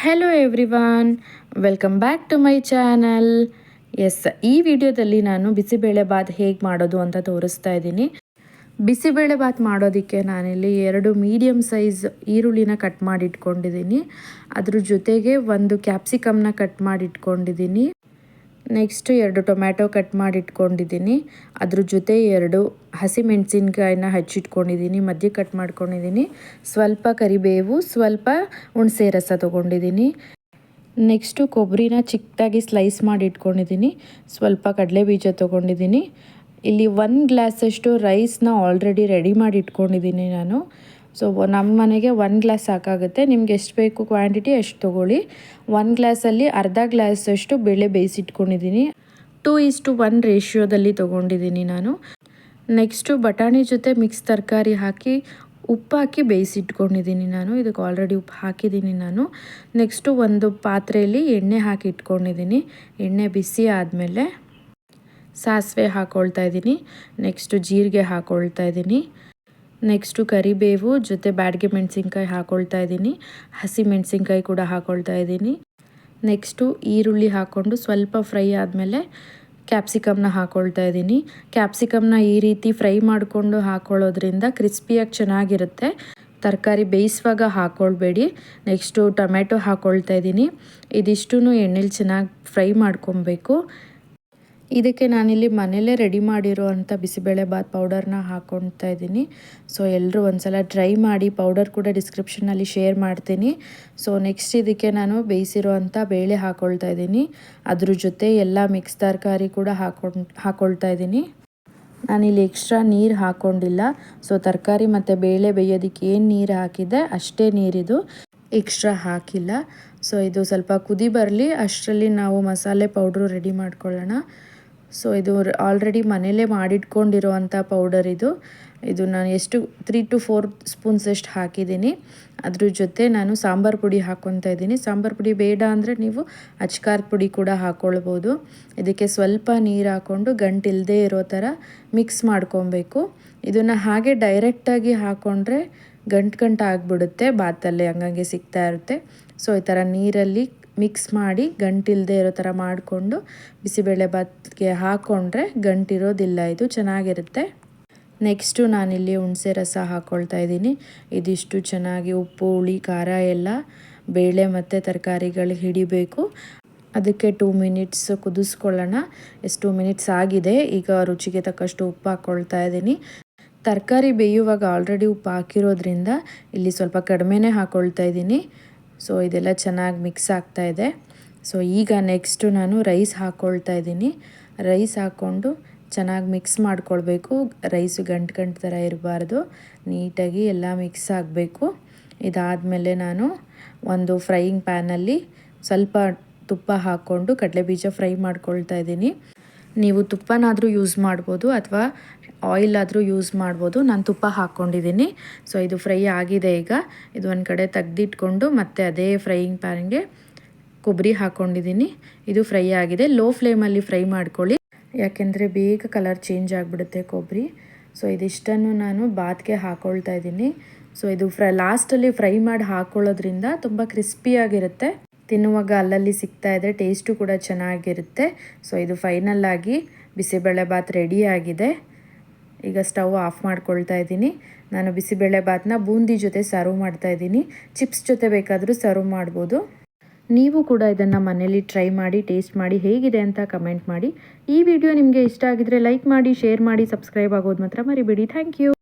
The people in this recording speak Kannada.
Hello everyone welcome back to my channel yes ಈ ವಿಡಿಯೋದಲ್ಲಿ ನಾನು ಬಿಸಿಬೇಳೆ ಬಾತ್ ಹೇಗೆ ಮಾಡೋದು ಅಂತ ತೋರಿಸ್ತಾ ಇದ್ದೀನಿ. ಬಿಸಿಬೇಳೆ ಬಾತ್ ಮಾಡೋದಕ್ಕೆ ನಾನಿಲ್ಲಿ ಎರಡು ಮೀಡಿಯಮ್ ಸೈಜ್ ಈರುಳ್ಳಿನ ಕಟ್ ಮಾಡಿ ಇಟ್ಕೊಂಡಿದ್ದೀನಿ ಅದ್ರ ಜೊತೆಗೆ ಒಂದು ಕ್ಯಾಪ್ಸಿಕಮ್ನ ಕಟ್ ಮಾಡಿ ಇಟ್ಕೊಂಡಿದ್ದೀನಿ ನೆಕ್ಸ್ಟ್ ಎರಡು ಟೊಮ್ಯಾಟೊ ಕಟ್ ಮಾಡಿ ಇಟ್ಕೊಂಡಿದ್ದೀನಿ ಅದ್ರ ಜೊತೆ ಎರಡು ಹಸಿಮೆಣಸಿನ್ಕಾಯಿನ ಹಚ್ಚಿಟ್ಕೊಂಡಿದ್ದೀನಿ. ಮಧ್ಯೆ ಕಟ್ ಮಾಡ್ಕೊಂಡಿದ್ದೀನಿ. ಸ್ವಲ್ಪ ಕರಿಬೇವು, ಸ್ವಲ್ಪ ಹುಣಸೆ ರಸ ತೊಗೊಂಡಿದ್ದೀನಿ. ನೆಕ್ಸ್ಟು ಕೊಬ್ಬರಿನ ಚಿಕ್ಕದಾಗಿ ಸ್ಲೈಸ್ ಮಾಡಿ ಇಟ್ಕೊಂಡಿದ್ದೀನಿ ಸ್ವಲ್ಪ ಕಡಲೆ ಬೀಜ ತೊಗೊಂಡಿದ್ದೀನಿ. ಇಲ್ಲಿ ಒಂದು ಗ್ಲಾಸಷ್ಟು ರೈಸ್ನ ಆಲ್ರೆಡಿ ರೆಡಿ ಮಾಡಿ ಇಟ್ಕೊಂಡಿದ್ದೀನಿ ನಾನು. ಸೊ ನಮ್ಮ ಮನೆಗೆ ಒನ್ ಗ್ಲಾಸ್ ಸಾಕಾಗುತ್ತೆ. ನಿಮ್ಗೆ ಎಷ್ಟು ಬೇಕು ಕ್ವಾಂಟಿಟಿ ಅಷ್ಟು ತೊಗೊಳ್ಳಿ. ಒನ್ ಗ್ಲಾಸಲ್ಲಿ ಅರ್ಧ ಗ್ಲಾಸಷ್ಟು ಬೇಳೆ ಬೇಯಿಸಿಟ್ಕೊಂಡಿದ್ದೀನಿ. ಟೂ ಟು ಒನ್ ರೇಷಿಯೋದಲ್ಲಿ ತೊಗೊಂಡಿದ್ದೀನಿ ನಾನು. ನೆಕ್ಸ್ಟು ಬಟಾಣಿ ಜೊತೆ ಮಿಕ್ಸ್ ತರಕಾರಿ ಹಾಕಿ, ಉಪ್ಪು ಹಾಕಿ ಬೇಯಿಸಿಟ್ಕೊಂಡಿದ್ದೀನಿ ನಾನು. ಇದಕ್ಕೆ ಆಲ್ರೆಡಿ ಉಪ್ಪು ಹಾಕಿದ್ದೀನಿ ನಾನು. ನೆಕ್ಸ್ಟು ಒಂದು ಪಾತ್ರೆಯಲ್ಲಿ ಎಣ್ಣೆ ಹಾಕಿ ಇಟ್ಕೊಂಡಿದ್ದೀನಿ. ಎಣ್ಣೆ ಬಿಸಿ ಆದಮೇಲೆ ಸಾಸಿವೆ ಹಾಕ್ಕೊಳ್ತಾ ಇದ್ದೀನಿ. ನೆಕ್ಸ್ಟು ಜೀರಿಗೆ ಹಾಕ್ಕೊಳ್ತಾ ಇದ್ದೀನಿ. ನೆಕ್ಸ್ಟು ಕರಿಬೇವು, ಜೊತೆ ಬ್ಯಾಡ್ಗೆ ಮೆಣಸಿನ್ಕಾಯಿ ಹಾಕ್ಕೊಳ್ತಾ ಇದ್ದೀನಿ. ಹಸಿ ಮೆಣಸಿನ್ಕಾಯಿ ಕೂಡ ಹಾಕ್ಕೊಳ್ತಾ ಇದ್ದೀನಿ. ನೆಕ್ಸ್ಟು ಈರುಳ್ಳಿ ಹಾಕ್ಕೊಂಡು ಸ್ವಲ್ಪ ಫ್ರೈ ಆದಮೇಲೆ ಕ್ಯಾಪ್ಸಿಕಮ್ನ ಹಾಕ್ಕೊಳ್ತಾ ಇದ್ದೀನಿ. ಕ್ಯಾಪ್ಸಿಕಮ್ನ ಈ ರೀತಿ ಫ್ರೈ ಮಾಡಿಕೊಂಡು ಹಾಕ್ಕೊಳ್ಳೋದ್ರಿಂದ ಕ್ರಿಸ್ಪಿಯಾಗಿ ಚೆನ್ನಾಗಿರುತ್ತೆ. ತರಕಾರಿ ಬೇಯಿಸುವಾಗ ಹಾಕ್ಕೊಳ್ಬೇಡಿ ನೆಕ್ಸ್ಟು ಟೊಮೆಟೊ ಹಾಕ್ಕೊಳ್ತಾ ಇದ್ದೀನಿ. ಇದಿಷ್ಟು ಎಣ್ಣೆಲಿ ಚೆನ್ನಾಗಿ ಫ್ರೈ ಮಾಡ್ಕೊಬೇಕು. ಇದಕ್ಕೆ ನಾನಿಲ್ಲಿ ಮನೇಲೇ ರೆಡಿ ಮಾಡಿರೋ ಅಂಥ ಬಿಸಿಬೇಳೆಬಾತ್ ಪೌಡರ್ನ ಹಾಕ್ಕೊಳ್ತಾ ಇದ್ದೀನಿ. ಸೊ ಎಲ್ಲರೂ ಒಂದ್ಸಲ ಟ್ರೈ ಮಾಡಿ ಪೌಡರ್ ಕೂಡ ಡಿಸ್ಕ್ರಿಪ್ಷನಲ್ಲಿ ಶೇರ್ ಮಾಡ್ತೀನಿ. ಸೊ ನೆಕ್ಸ್ಟ್ ಇದಕ್ಕೆ ನಾನು ಬೇಯಿಸಿರುವಂಥ ಬೇಳೆ ಹಾಕ್ಕೊಳ್ತಾ ಇದ್ದೀನಿ. ಅದ್ರ ಜೊತೆ ಎಲ್ಲ ಮಿಕ್ಸ್ ತರಕಾರಿ ಕೂಡ ಹಾಕೊಂಡು ಹಾಕ್ಕೊಳ್ತಾ ಇದ್ದೀನಿ. ನಾನಿಲ್ಲಿ ಎಕ್ಸ್ಟ್ರಾ ನೀರು ಹಾಕ್ಕೊಂಡಿಲ್ಲ ಸೊ ತರಕಾರಿ ಮತ್ತು ಬೇಳೆ ಬೇಯೋದಕ್ಕೆ ಏನು ನೀರು ಹಾಕಿದೆ ಅಷ್ಟೇ ನೀರಿದು. ಎಕ್ಸ್ಟ್ರಾ ಹಾಕಿಲ್ಲ. ಸೊ ಇದು ಸ್ವಲ್ಪ ಕುದಿ ಬರಲಿ. ಅಷ್ಟರಲ್ಲಿ ನಾವು ಮಸಾಲೆ ಪೌಡ್ರು ರೆಡಿ ಮಾಡ್ಕೊಳ್ಳೋಣ. ಸೊ ಇದು ಆಲ್ರೆಡಿ ಮನೇಲೇ ಮಾಡಿಟ್ಕೊಂಡಿರೋ ಅಂಥ ಪೌಡರ್ ಇದು. ಇದು ನಾನು ಎಷ್ಟು ತ್ರೀ ಟು ಫೋರ್ ಸ್ಪೂನ್ಸ್ ಅಷ್ಟು ಹಾಕಿದ್ದೀನಿ. ಅದ್ರ ಜೊತೆ ನಾನು ಸಾಂಬಾರು ಪುಡಿ ಹಾಕ್ಕೊತಾ ಇದ್ದೀನಿ. ಸಾಂಬಾರು ಪುಡಿ ಬೇಡ ಅಂದರೆ ನೀವು ಅಚ್ಕಾರದ ಪುಡಿ ಕೂಡ ಹಾಕ್ಕೊಳ್ಬೋದು ಇದಕ್ಕೆ ಸ್ವಲ್ಪ ನೀರು ಹಾಕ್ಕೊಂಡು ಗಂಟಿಲ್ಲದೆ ಇರೋ ಥರ ಮಿಕ್ಸ್ ಮಾಡ್ಕೊಬೇಕು. ಇದನ್ನು ಹಾಗೆ ಡೈರೆಕ್ಟಾಗಿ ಹಾಕ್ಕೊಂಡ್ರೆ ಗಂಟು ಗಂಟು ಆಗಿಬಿಡುತ್ತೆ, ಬಾತಲ್ಲಿ ಹಂಗಂಗೆ ಸಿಗ್ತಾ ಇರುತ್ತೆ. ಸೊ ಈ ಥರ ನೀರಲ್ಲಿ ಮಿಕ್ಸ್ ಮಾಡಿ ಗಂಟಿಲ್ಲದೆ ಇರೋ ಥರ ಮಾಡಿಕೊಂಡು ಬಿಸಿಬೇಳೆ ಭಾತ್ಗೆ ಹಾಕ್ಕೊಂಡ್ರೆ ಗಂಟಿರೋದಿಲ್ಲ, ಇದು ಚೆನ್ನಾಗಿರುತ್ತೆ. ನೆಕ್ಸ್ಟು ನಾನಿಲ್ಲಿ ಹುಣಸೆ ರಸ ಹಾಕ್ಕೊಳ್ತಾ ಇದ್ದೀನಿ. ಇದಿಷ್ಟು ಚೆನ್ನಾಗಿ ಉಪ್ಪು, ಹುಳಿ, ಖಾರ ಎಲ್ಲ ಬೇಳೆ ಮತ್ತು ತರಕಾರಿಗಳು ಹಿಡಿಬೇಕು. ಅದಕ್ಕೆ ಟೂ ಮಿನಿಟ್ಸ್ ಕುದಿಸ್ಕೊಳ್ಳೋಣ. ಎಷ್ಟು ಮಿನಿಟ್ಸ್ ಆಗಿದೆ. ಈಗ ರುಚಿಗೆ ತಕ್ಕಷ್ಟು ಉಪ್ಪು ಹಾಕ್ಕೊಳ್ತಾ ಇದ್ದೀನಿ. ತರಕಾರಿ ಬೇಯುವಾಗ ಆಲ್ರೆಡಿ ಉಪ್ಪು ಹಾಕಿರೋದ್ರಿಂದ ಇಲ್ಲಿ ಸ್ವಲ್ಪ ಕಡಿಮೆನೇ ಹಾಕ್ಕೊಳ್ತಾ ಇದ್ದೀನಿ. ಸೊ ಇದೆಲ್ಲ ಚೆನ್ನಾಗಿ ಮಿಕ್ಸ್ ಆಗ್ತಾ ಇದೆ. ಸೊ ಈಗ ನೆಕ್ಸ್ಟು ನಾನು ರೈಸ್ ಹಾಕ್ಕೊಳ್ತಾ ಇದ್ದೀನಿ. ರೈಸ್ ಹಾಕ್ಕೊಂಡು ಚೆನ್ನಾಗಿ ಮಿಕ್ಸ್ ಮಾಡ್ಕೊಳ್ಬೇಕು. ರೈಸು ಗಂಟು ಗಂಟು ಥರ ಇರಬಾರ್ದು. ನೀಟಾಗಿ ಎಲ್ಲ ಮಿಕ್ಸ್ ಆಗಬೇಕು. ಇದಾದಮೇಲೆ ನಾನು ಒಂದು ಫ್ರೈಯಿಂಗ್ ಪ್ಯಾನಲ್ಲಿ ಸ್ವಲ್ಪ ತುಪ್ಪ ಹಾಕ್ಕೊಂಡು ಕಡಲೆ ಬೀಜ ಫ್ರೈ ಮಾಡ್ಕೊಳ್ತಾ ಇದ್ದೀನಿ. ನೀವು ತುಪ್ಪನಾದರೂ ಯೂಸ್ ಮಾಡ್ಬೋದು ಅಥವಾ ಆಯಿಲ್ ಆದರೂ ಯೂಸ್ ಮಾಡ್ಬೋದು. ನಾನು ತುಪ್ಪ ಹಾಕ್ಕೊಂಡಿದ್ದೀನಿ ಸೊ ಇದು ಫ್ರೈ ಆಗಿದೆ ಈಗ. ಇದು ಒಂದು ಕಡೆ ತೆಗ್ದಿಟ್ಕೊಂಡು ಮತ್ತು ಅದೇ ಫ್ರೈಯಿಂಗ್ ಪ್ಯಾನ್ಗೆ ಕೊಬ್ಬರಿ ಹಾಕ್ಕೊಂಡಿದ್ದೀನಿ ಇದು ಫ್ರೈ ಆಗಿದೆ. ಲೋ ಫ್ಲೇಮಲ್ಲಿ ಫ್ರೈ ಮಾಡ್ಕೊಳ್ಳಿ. ಯಾಕೆಂದರೆ ಬೇಗ ಕಲರ್ ಚೇಂಜ್ ಆಗಿಬಿಡುತ್ತೆ ಕೊಬ್ಬರಿ. ಸೊ ಇದಿಷ್ಟನ್ನು ನಾನು ಬಾತ್ಗೆ ಹಾಕ್ಕೊಳ್ತಾ ಇದ್ದೀನಿ ಸೊ ಇದು ಫ್ರ ಲಾಸ್ಟಲ್ಲಿ ಫ್ರೈ ಮಾಡಿ ಹಾಕ್ಕೊಳ್ಳೋದ್ರಿಂದ ತುಂಬ ಕ್ರಿಸ್ಪಿಯಾಗಿರುತ್ತೆ ತಿನ್ನುವಾಗ ಅಲ್ಲಲ್ಲಿ ಸಿಗ್ತಾ ಇದೆ. ಟೇಸ್ಟು ಕೂಡ ಚೆನ್ನಾಗಿರುತ್ತೆ. ಸೊ ಇದು ಫೈನಲ್ ಆಗಿ ಬಿಸಿಬೇಳೆ ಬಾತ್ ರೆಡಿ ಆಗಿದೆ. ಈಗ ಸ್ಟವ್ ಆಫ್ ಮಾಡ್ಕೊಳ್ತಾ ಇದ್ದೀನಿ. ನಾನು ಬಿಸಿಬೇಳೆ ಬಾತ್ನ ಬೂಂದಿ ಜೊತೆ ಸರ್ವ್ ಮಾಡ್ತಾ ಇದ್ದೀನಿ. ಚಿಪ್ಸ್ ಜೊತೆ ಬೇಕಾದರೂ ಸರ್ವ್ ಮಾಡ್ಬೋದು. ನೀವು ಕೂಡ ಇದನ್ನು ಮನೇಲಿ ಟ್ರೈ ಮಾಡಿ, ಟೇಸ್ಟ್ ಮಾಡಿ ಹೇಗಿದೆ ಅಂತ ಕಮೆಂಟ್ ಮಾಡಿ. ಈ ವಿಡಿಯೋ ನಿಮಗೆ ಇಷ್ಟ ಆಗಿದ್ರೆ ಲೈಕ್ ಮಾಡಿ, ಶೇರ್ ಮಾಡಿ, ಸಬ್ಸ್ಕ್ರೈಬ್ ಆಗೋದು ಮಾತ್ರ ಮರಿಬೇಡಿ. Thank you.